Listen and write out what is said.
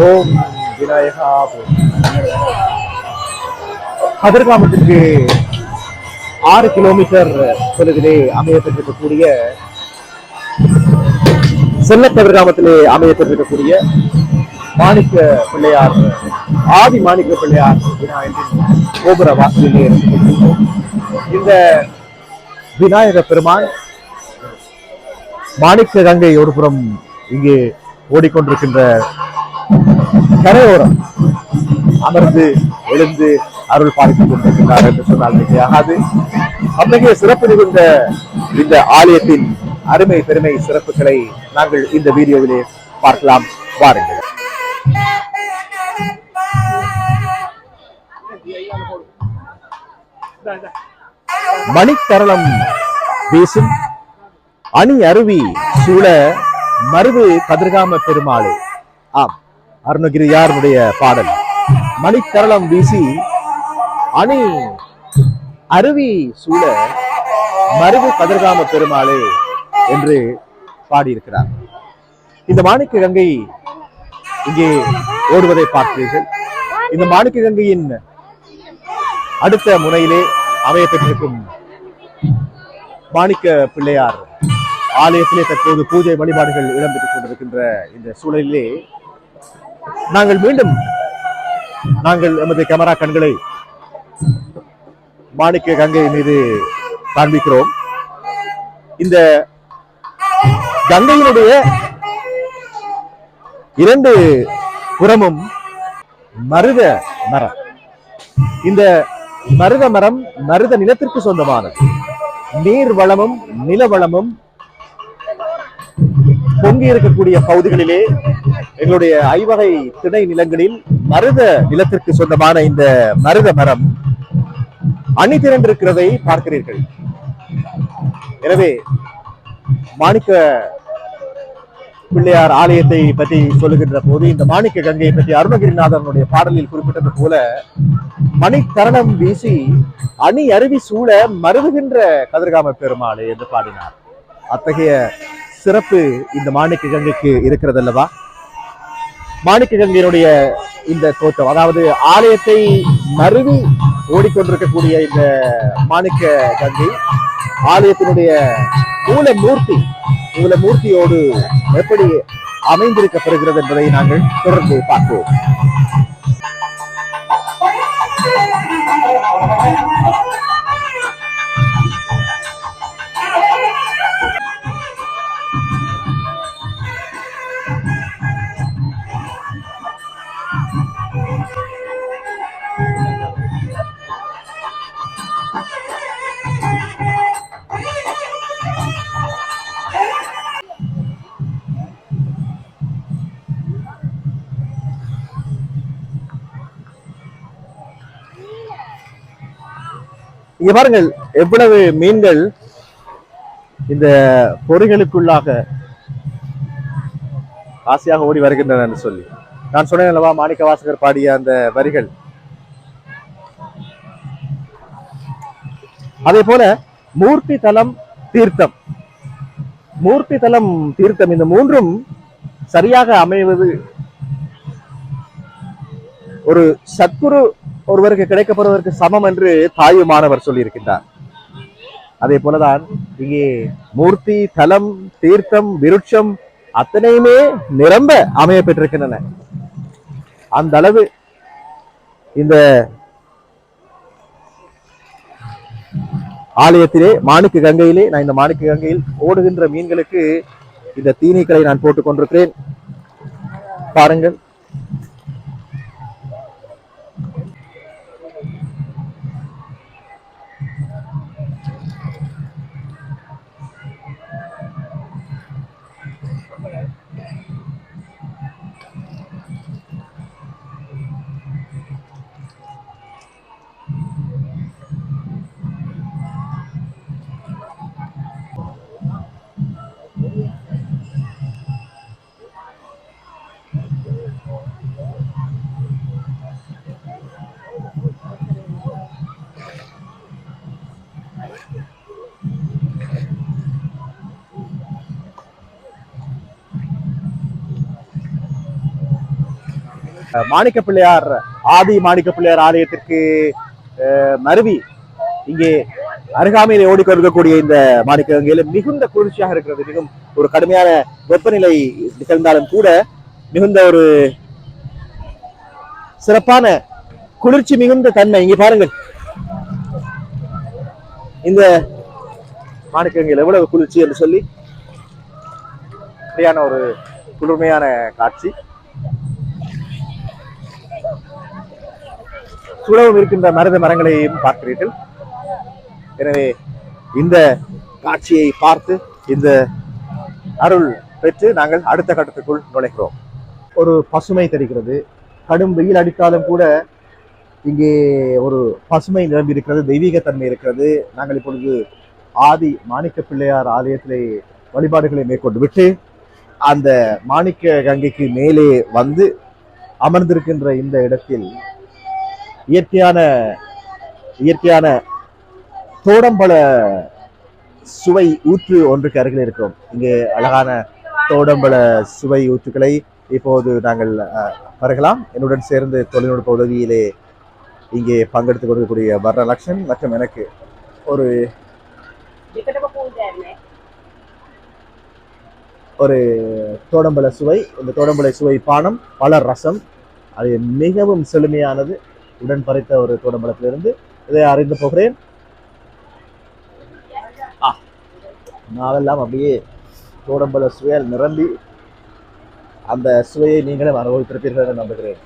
ஓம் விநாயகா கதிர்காமத்திற்கு ஆறு கிலோமீட்டர் தொலைவிலே அமையப்பட்டிருக்கக்கூடிய செல்ல கதிர்காமத்திலே அமையப்பட்டிருக்கக்கூடிய மாணிக்க பிள்ளையார் ஆதி மாணிக்க பிள்ளையார் விநாயகரின் கோபுர வாசலிலே இந்த விநாயக பெருமான் மாணிக்க கங்கை ஒரு புறம் இங்கே ஓடிக்கொண்டிருக்கின்ற கரையோரம் அமர்ந்து எழுந்து அருள் பாலித்துக் கொண்டிருக்கிறார் என்று சொன்னால் மிகையாகாது அத்தகைய சிறப்பு மிகுந்த இந்த ஆலயத்தின் அருமை பெருமை சிறப்புகளை நாங்கள் இந்த வீடியோவிலே பார்க்கலாம். வாருங்கள். மணிக்கரளம் வீசும் அணி அருவி சூழ மருது கதிர்காம பெருமாளே. ஆம். அருணகிரியாருடைய பாடல். மணிக்கரளம் வீசி அணி அருவி சூழ மருது கதிர்காம பெருமாளே என்று பாடியிருக்கிறார். இந்த மாணிக்க கங்கை இங்கே ஓடுவதை பார்க்கிறீர்கள். இந்த மாணிக்க கங்கையின் அடுத்த முனையிலே அமையப்பட்டிருக்கும் மாணிக்க பிள்ளையார் ஆலயத்திலே தற்போது பூஜை வழிபாடுகள் இடம்பெற்றுக் கொண்டிருக்கின்ற இந்த சூழலிலே நாங்கள் மீண்டும் நாங்கள் எமது கேமரா கண்களை மாணிக்க கங்கை மீது காண்பிக்கிறோம். இந்த கங்கையினுடைய இரண்டு புறமும் மருத மரம். இந்த மருத மரம் மருத நிலத்திற்கு சொந்தமானது. நீர் வளமும் நில வளமும் பொங்கி இருக்கக்கூடிய பகுதிகளிலே எங்களுடைய ஐவகை திணை நிலங்களில் மருத நிலத்திற்கு சொந்தமான இந்த மருத மரம் அணி திரண்டிருக்கிறதை பார்க்கிறீர்கள். எனவே மாணிக்க பிள்ளையார் ஆலயத்தை பற்றி சொல்லுகின்ற போது இந்த மாணிக்க கங்கையை பற்றி அருணகிரிநாதனுடைய பாடலில் குறிப்பிட்டது போல மணிக்கரணம் வீசி அணி அருவி சூழ மருதுகின்ற கதிர்காம பெருமாளே என்று பாடினார். அத்தகைய சிறப்பு இந்த மாணிக்க கங்கைக்கு இருக்கிறது அல்லவா மாணிக்க கங்கையினுடைய இந்த தோற்றம் அதாவது ஆலயத்தை மருவி ஓடிக்கொண்டிருக்கக்கூடிய இந்த மாணிக்க கங்கை ஆலயத்தினுடைய மூல மூர்த்தி மூல மூர்த்தியோடு எப்படி அமைந்திருக்கப்படுகிறது என்பதை நாங்கள் தொடர்ந்து பார்ப்போம். இங்க பாருங்கள் எவ்வளவு மீன்கள் இந்த பொறிகளுக்குள்ளாக ஆசையாக ஓடி வருகின்றன சொல்லி. நான் சொன்னேன் அல்லவா மாணிக்க வாசகர் பாடிய அந்த வரிகள். அதே போல மூர்த்தி தலம் தீர்த்தம். மூர்த்தி தலம் தீர்த்தம் இந்த மூன்றும் சரியாக அமைவது ஒரு சத்குரு ஒருவருக்கு கிடைக்கப்படுவதற்கு சமம் என்று தாயுமானவர் சொல்லியிருக்கின்றார். அதே போலதான் இங்கே மூர்த்தி தலம் தீர்த்தம் விருட்சம் அத்தனையுமே நிரம்ப அமைய பெற்றிருக்கின்றன. அந்த அளவு இந்த ஆலயத்திலே மாணிக்க கங்கையிலே நான் இந்த மாணிக்க கங்கையில் ஓடுகின்ற மீன்களுக்கு இந்த தீனிகளை நான் போட்டுக் கொண்டிருக்கிறேன் பாருங்கள். மாணிக்க பிள்ளையார் ஆதி மாணிக்க பிள்ளையார் ஆலயத்திற்கு மருவி இங்கே அருகாமையிலே ஓடிக்கொண்டிருக்கக்கூடிய இந்த மாணிக்க கங்கையில மிகுந்த குளிர்ச்சியாக இருக்கிறது. மிகவும் ஒரு கடுமையான வெப்பநிலை நிகழ்ந்தாலும் கூட மிகுந்த ஒரு சிறப்பான குளிர்ச்சி மிகுந்த தன்மை. இங்கே பாருங்கள். இந்த மாணிக்கங்கள் எவ்வளவு குளிர்ச்சி என்று சொல்லி சரியான ஒரு குளிர்மையான காட்சி. சுழவும் இருக்கின்ற மருத மரங்களையும் பார்க்கிறீர்கள். எனவே இந்த காட்சியை பார்த்து இந்த அருள் பெற்று நாங்கள் அடுத்த கட்டத்துக்குள் நுழைகிறோம். ஒரு பசுமை தெரிகிறது. கடும் வெயில் அடித்தாலும் கூட இங்கே ஒரு பசுமை நிரம்பி இருக்கிறது தெய்வீகத்தன்மை இருக்கிறது. நாங்கள் இப்பொழுது ஆதி மாணிக்க பிள்ளையார் ஆலயத்திலே வழிபாடுகளை மேற்கொண்டு விட்டு அந்த மாணிக்க கங்கைக்கு மேலே வந்து அமர்ந்திருக்கின்ற இந்த இடத்தில் இயற்கையான இயற்கையான தோடம்பழ சுவை ஊற்று ஒன்றுக்கு அருகில் இருக்கிறோம். இங்கே அழகான தோடம்பழ சுவை ஊற்றுக்களை இப்போது நாங்கள் அஹ், பருகலாம். என்னுடன் சேர்ந்து தொழில்நுட்ப உதவியிலே இங்கே பங்கெடுத்து கொடுக்கக்கூடிய வரலட்சன் மற்றும் எனக்கு ஒரு ஒரு தோடம்பளை சுவை. இந்த தோடம்பளை சுவை பானம் பல ரசம். அது மிகவும் செழுமையானது. உடன் பறித்த ஒரு தோடம்பளத்திலிருந்து இதை அறிந்து போகிறேன். ஆ நாளெல்லாம் அப்படியே தோடம்பள சுவையால் நிரம்பி அந்த சுவையை நீங்களே அனுபவித்திருப்பீர்கள் என்று நம்புகிறேன்.